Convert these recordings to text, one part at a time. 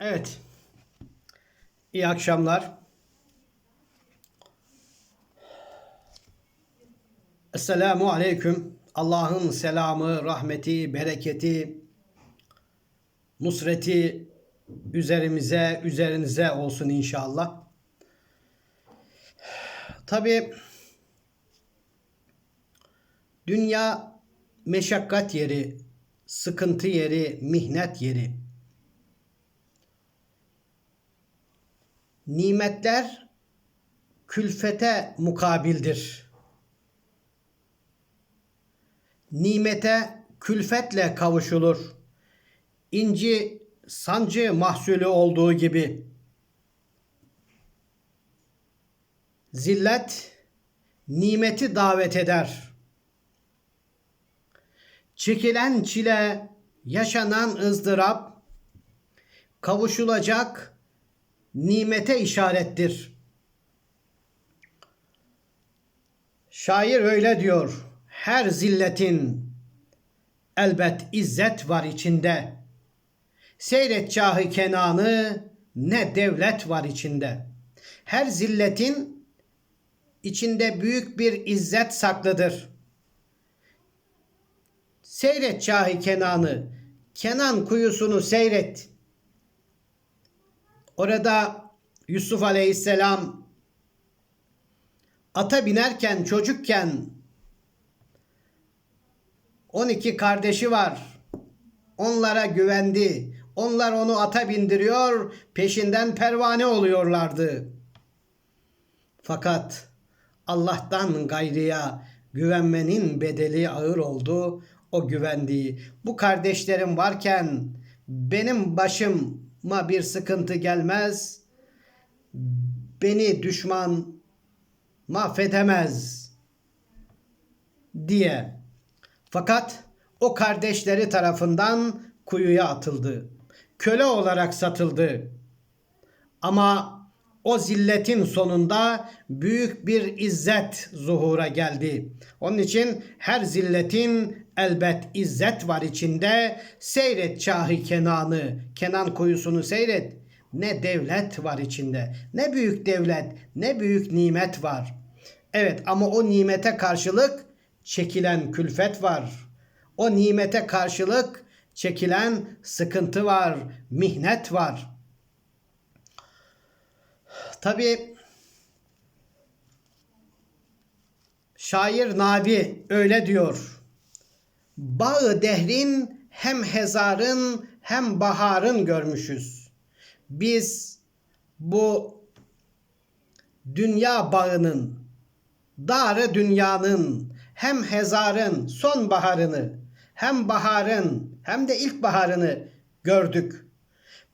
Evet. İyi akşamlar. Esselamu Aleyküm. Allah'ın selamı, rahmeti, bereketi, nusreti üzerimize, üzerinize olsun inşallah. Tabi dünya meşakkat yeri, sıkıntı yeri, mihnet yeri. Nimetler külfete mukabildir. Nimete külfetle kavuşulur. İnci sancı mahsulü olduğu gibi. Zillet nimeti davet eder. Çekilen çile, yaşanan ızdırap, kavuşulacak nimete işarettir. Şair öyle diyor. Her zilletin elbet izzet var içinde. Seyret çahı kenanı ne devlet var içinde. Her zilletin içinde büyük bir izzet saklıdır. Seyret çahı kenanı, Kenan kuyusunu seyret. Orada Yusuf Aleyhisselam ata binerken çocukken 12 kardeşi var. Onlara güvendi. Onlar onu ata bindiriyor, peşinden pervane oluyorlardı. Fakat Allah'tan gayrıya güvenmenin bedeli ağır oldu. O güvendiği. Bu kardeşlerim varken benim başıma bir sıkıntı gelmez. Beni düşman mahvedemez diye. Fakat o kardeşleri tarafından kuyuya atıldı. Köle olarak satıldı. Ama o zilletin sonunda büyük bir izzet zuhura geldi. Onun için her zilletin elbet izzet var içinde. Seyret çahı Kenan'ı, Kenan kuyusunu seyret. Ne devlet var içinde. Ne büyük devlet, ne büyük nimet var. Evet ama o nimete karşılık çekilen külfet var. O nimete karşılık çekilen sıkıntı var, mihnet var. Tabi şair Nabi öyle diyor. Bağı dehrin hem hezarın hem baharın görmüşüz. Biz bu dünya bağının, darı dünyanın hem hezarın sonbaharını hem baharın hem de ilkbaharını gördük.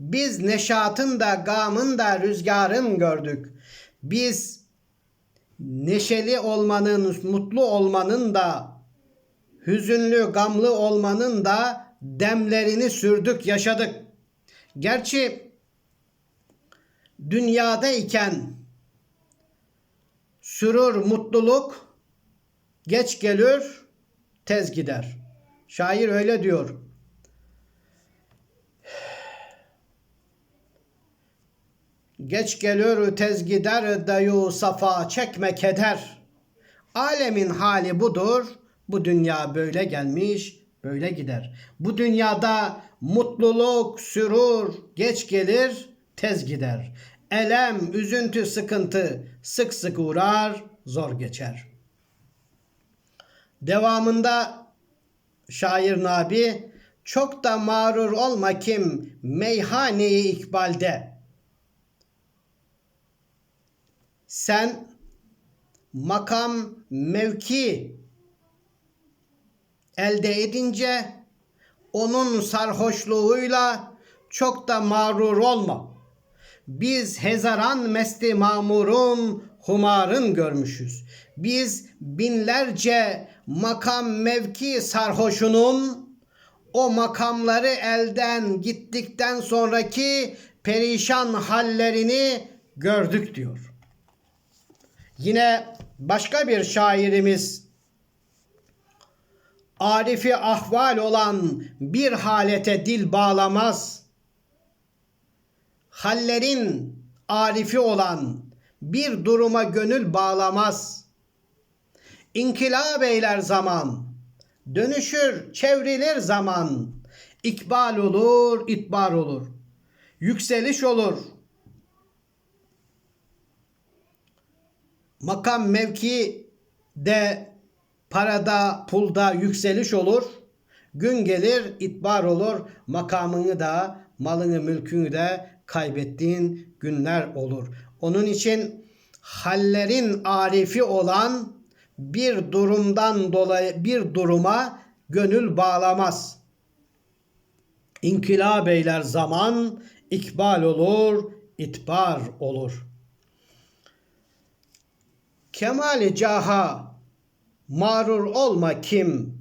Biz neşatın da gamın da rüzgarın gördük. Biz neşeli olmanın, mutlu olmanın da hüzünlü, gamlı olmanın da demlerini sürdük, yaşadık. Gerçi dünyadayken sürür mutluluk geç gelir, tez gider. Şair öyle diyor. Geç gelir tez gider dayu safa çekme keder. Alemin hali budur. Bu dünya böyle gelmiş, böyle gider. Bu dünyada mutluluk, sürur geç gelir, tez gider. Elem, üzüntü, sıkıntı sık sık uğrar, zor geçer. Devamında şair Nabi çok da mağrur olma kim meyhaneyi ikbalde. Sen makam mevki elde edince onun sarhoşluğuyla çok da mağrur olma. Biz hezaran mesti mamurun humarın görmüşüz. Biz binlerce makam mevki sarhoşunun o makamları elden gittikten sonraki perişan hallerini gördük diyor. Yine başka bir şairimiz Arifi ahval olan bir halete dil bağlamaz. hallerin arifi olan bir duruma gönül bağlamaz. İnkılap eyler zaman, dönüşür, çevrilir zaman. İkbal olur, itbar olur. Yükseliş olur. Makam mevki de parada, pulda yükseliş olur. Gün gelir, itbar olur. Makamını da, malını, mülkünü de kaybettiğin günler olur. Onun için hallerin arifi olan bir durumdan dolayı bir duruma gönül bağlamaz. İnkılap eyler zaman, ikbal olur, itbar olur. Kemali caha mağrur olma kim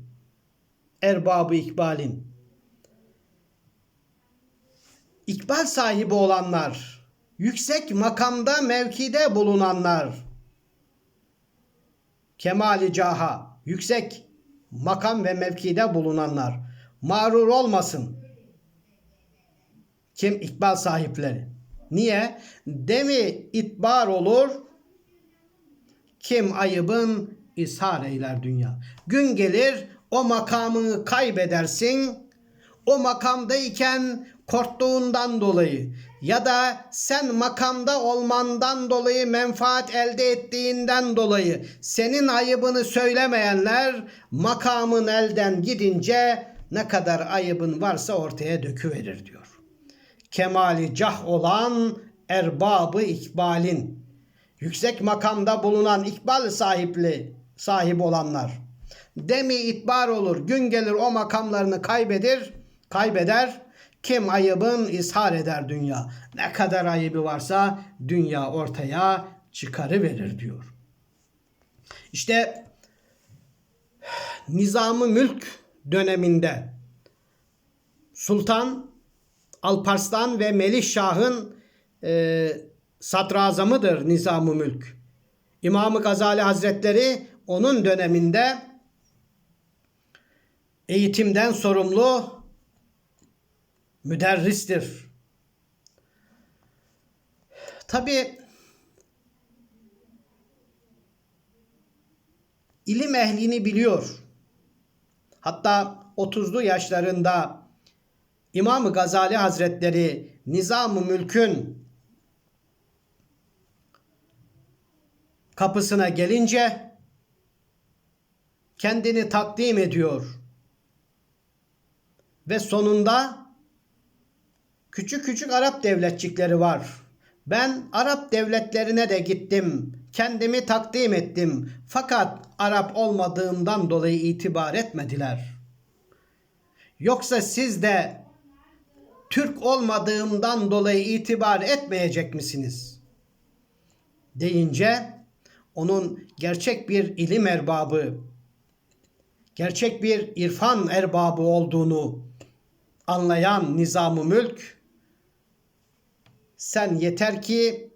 erbabı ikbalin. İkbal sahibi olanlar, yüksek makamda mevkide bulunanlar, kemali caha, yüksek makam ve mevkide bulunanlar mağrur olmasın. Kim ikbal sahipleri? Niye? Demi itbar olur, kim ayıbın ishar eyler dünya. Gün gelir o makamını kaybedersin. O makamdayken korktuğundan dolayı ya da sen makamda olmandan dolayı menfaat elde ettiğinden dolayı senin ayıbını söylemeyenler makamın elden gidince ne kadar ayıbın varsa ortaya döküverir diyor. Kemali cah olan erbabı ikbalin yüksek makamda bulunan ikbal sahipli sahip olanlar. Demi itbar olur. Gün gelir o makamlarını kaybedir kaybeder. Kim ayıbın ishar eder dünya? Ne kadar ayıbı varsa dünya ortaya çıkarıverir diyor. İşte nizamı mülk döneminde Sultan Alparslan ve Melih Şah'ın e, sadrazamıdır Nizam-ı Mülk. İmam-ı Gazali Hazretleri onun döneminde eğitimden sorumlu müderristir. Tabi ilim ehlini biliyor. Hatta 30'lu yaşlarında İmam-ı Gazali Hazretleri Nizam-ı Mülk'ün kapısına gelince kendini takdim ediyor. Ve sonunda küçük küçük Arap devletçikleri var. Ben Arap devletlerine de gittim. Kendimi takdim ettim. Fakat Arap olmadığımdan dolayı itibar etmediler. Yoksa siz de Türk olmadığımdan dolayı itibar etmeyecek misiniz? Deyince onun gerçek bir ilim erbabı, gerçek bir irfan erbabı olduğunu anlayan nizamı mülk sen yeter ki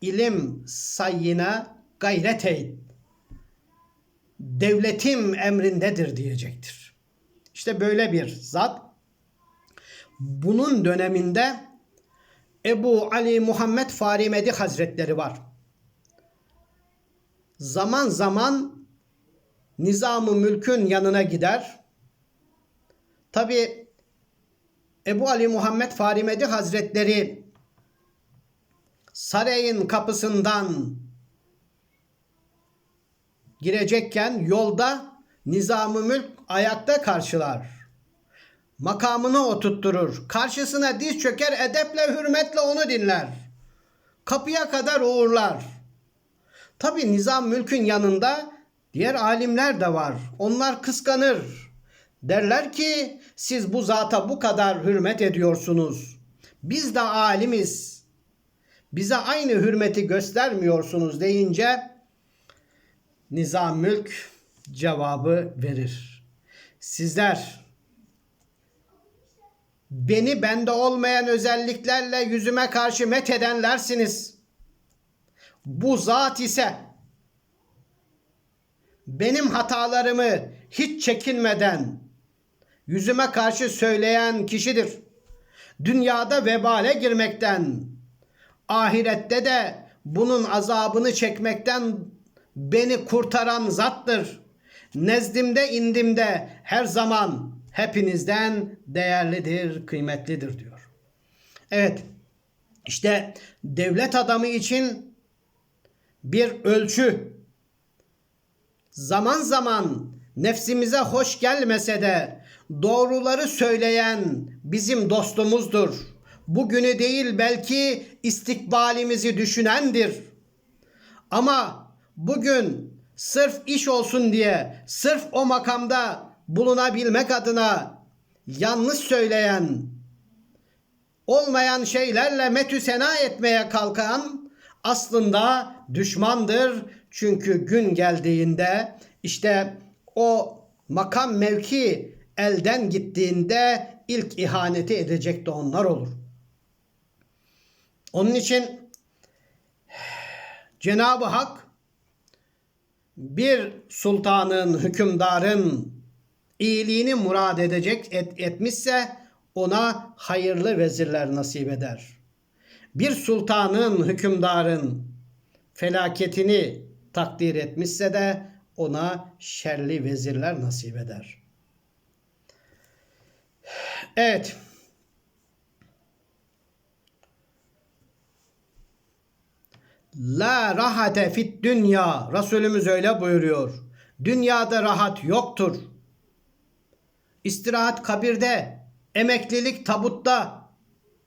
ilim sayına gayret et. Devletim emrindedir diyecektir. İşte böyle bir zat. Bunun döneminde Ebu Ali Muhammed Farimedi Hazretleri var zaman zaman nizamı mülkün yanına gider. Tabi Ebu Ali Muhammed Farimedi Hazretleri sarayın kapısından girecekken yolda nizamı mülk ayakta karşılar. Makamını oturtturur. Karşısına diz çöker edeple hürmetle onu dinler. Kapıya kadar uğurlar. Tabi nizam mülkün yanında diğer alimler de var. Onlar kıskanır. Derler ki siz bu zata bu kadar hürmet ediyorsunuz. Biz de alimiz. Bize aynı hürmeti göstermiyorsunuz deyince nizam mülk cevabı verir. Sizler beni bende olmayan özelliklerle yüzüme karşı met edenlersiniz. Bu zat ise benim hatalarımı hiç çekinmeden yüzüme karşı söyleyen kişidir. dünyada vebale girmekten, ahirette de bunun azabını çekmekten beni kurtaran zattır. Nezdimde indimde her zaman hepinizden değerlidir, kıymetlidir diyor. Evet, işte devlet adamı için bir ölçü zaman zaman nefsimize hoş gelmese de doğruları söyleyen bizim dostumuzdur. Bugünü değil belki istikbalimizi düşünendir. Ama bugün sırf iş olsun diye, sırf o makamda bulunabilmek adına yanlış söyleyen, olmayan şeylerle metü sena etmeye kalkan aslında düşmandır. Çünkü gün geldiğinde işte o makam mevki elden gittiğinde ilk ihaneti edecek de onlar olur. Onun için Cenab-ı Hak bir sultanın, hükümdarın iyiliğini murad edecek et, etmişse ona hayırlı vezirler nasip eder. Bir sultanın, hükümdarın felaketini takdir etmişse de ona şerli vezirler nasip eder. Evet. La rahate fit dünya. Resulümüz öyle buyuruyor. Dünyada rahat yoktur. İstirahat kabirde, emeklilik tabutta.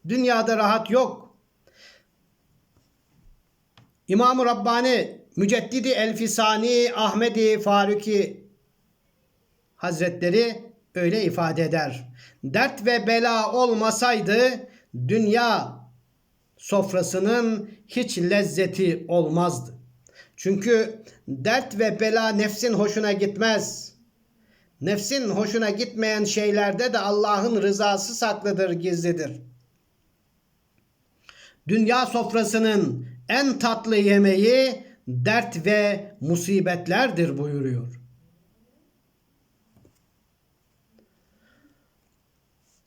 Dünyada rahat yok. İmam-ı Rabbani, Müceddidi Elfisani, Ahmedi Faruki Hazretleri öyle ifade eder. Dert ve bela olmasaydı dünya sofrasının hiç lezzeti olmazdı. Çünkü dert ve bela nefsin hoşuna gitmez. Nefsin hoşuna gitmeyen şeylerde de Allah'ın rızası saklıdır, gizlidir. Dünya sofrasının en tatlı yemeği dert ve musibetlerdir buyuruyor.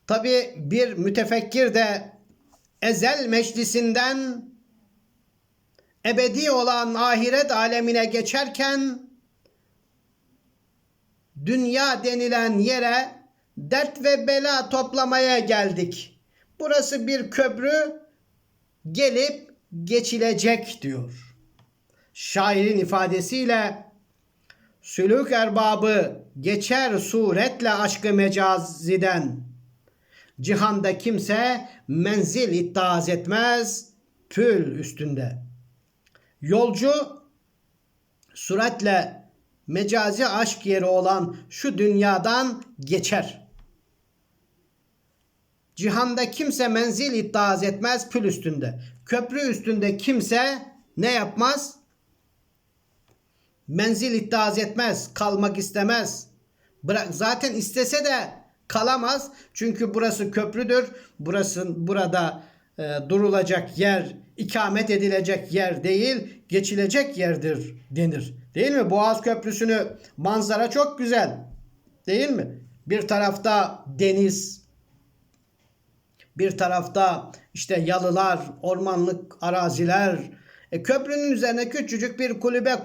Tabi bir mütefekkir de ezel meclisinden ebedi olan ahiret alemine geçerken dünya denilen yere dert ve bela toplamaya geldik. Burası bir köprü gelip geçilecek diyor. Şairin ifadesiyle sülük erbabı geçer suretle aşkı mecaziden Cihanda kimse menzil iddiaz etmez pül üstünde. Yolcu süratle mecazi aşk yeri olan şu dünyadan geçer. Cihanda kimse menzil iddiaz etmez pül üstünde. Köprü üstünde kimse ne yapmaz? Menzil iddiaz etmez, kalmak istemez. Bırak zaten istese de kalamaz. Çünkü burası köprüdür. Burası burada e, durulacak yer, ikamet edilecek yer değil, geçilecek yerdir denir. Değil mi? Boğaz Köprüsü'nü manzara çok güzel. Değil mi? Bir tarafta deniz, bir tarafta işte yalılar, ormanlık araziler. E, köprünün üzerine küçücük bir kulübe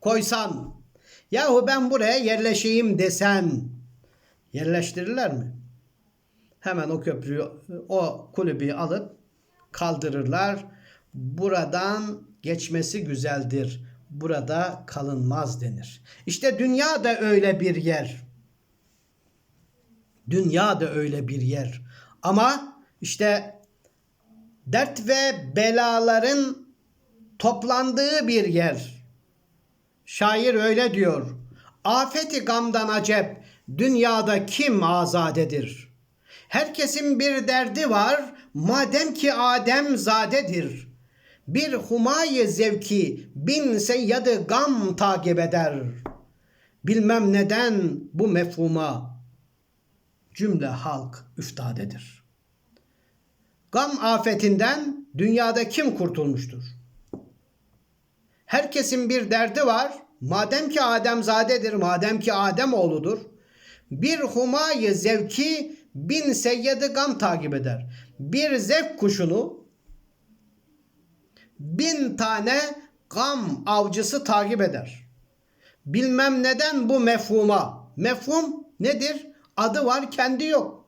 koysan, yahu ben buraya yerleşeyim desen, yerleştirirler mi? Hemen o köprüyü, o kulübü alıp kaldırırlar. Buradan geçmesi güzeldir. Burada kalınmaz denir. İşte dünya da öyle bir yer. Dünya da öyle bir yer. Ama işte dert ve belaların toplandığı bir yer. Şair öyle diyor. Afeti gamdan acep dünyada kim azadedir? Herkesin bir derdi var madem ki Adem zadedir. Bir humaye zevki bin seyyadı gam takip eder. Bilmem neden bu mefhuma cümle halk üftadedir. Gam afetinden dünyada kim kurtulmuştur? Herkesin bir derdi var. Madem ki Adem zadedir, madem ki Adem oğludur bir humayı zevki bin seyyedi gam takip eder. bir zevk kuşunu bin tane gam avcısı takip eder. Bilmem neden bu mefhuma. Mefhum nedir? Adı var, kendi yok.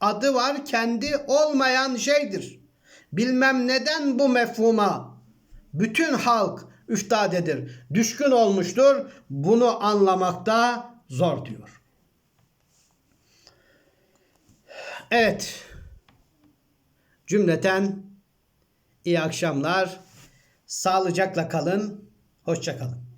Adı var, kendi olmayan şeydir. Bilmem neden bu mefhuma bütün halk üftadedir. Düşkün olmuştur. Bunu anlamakta zor diyor. Evet. Cümleten iyi akşamlar. Sağlıcakla kalın. Hoşça kalın.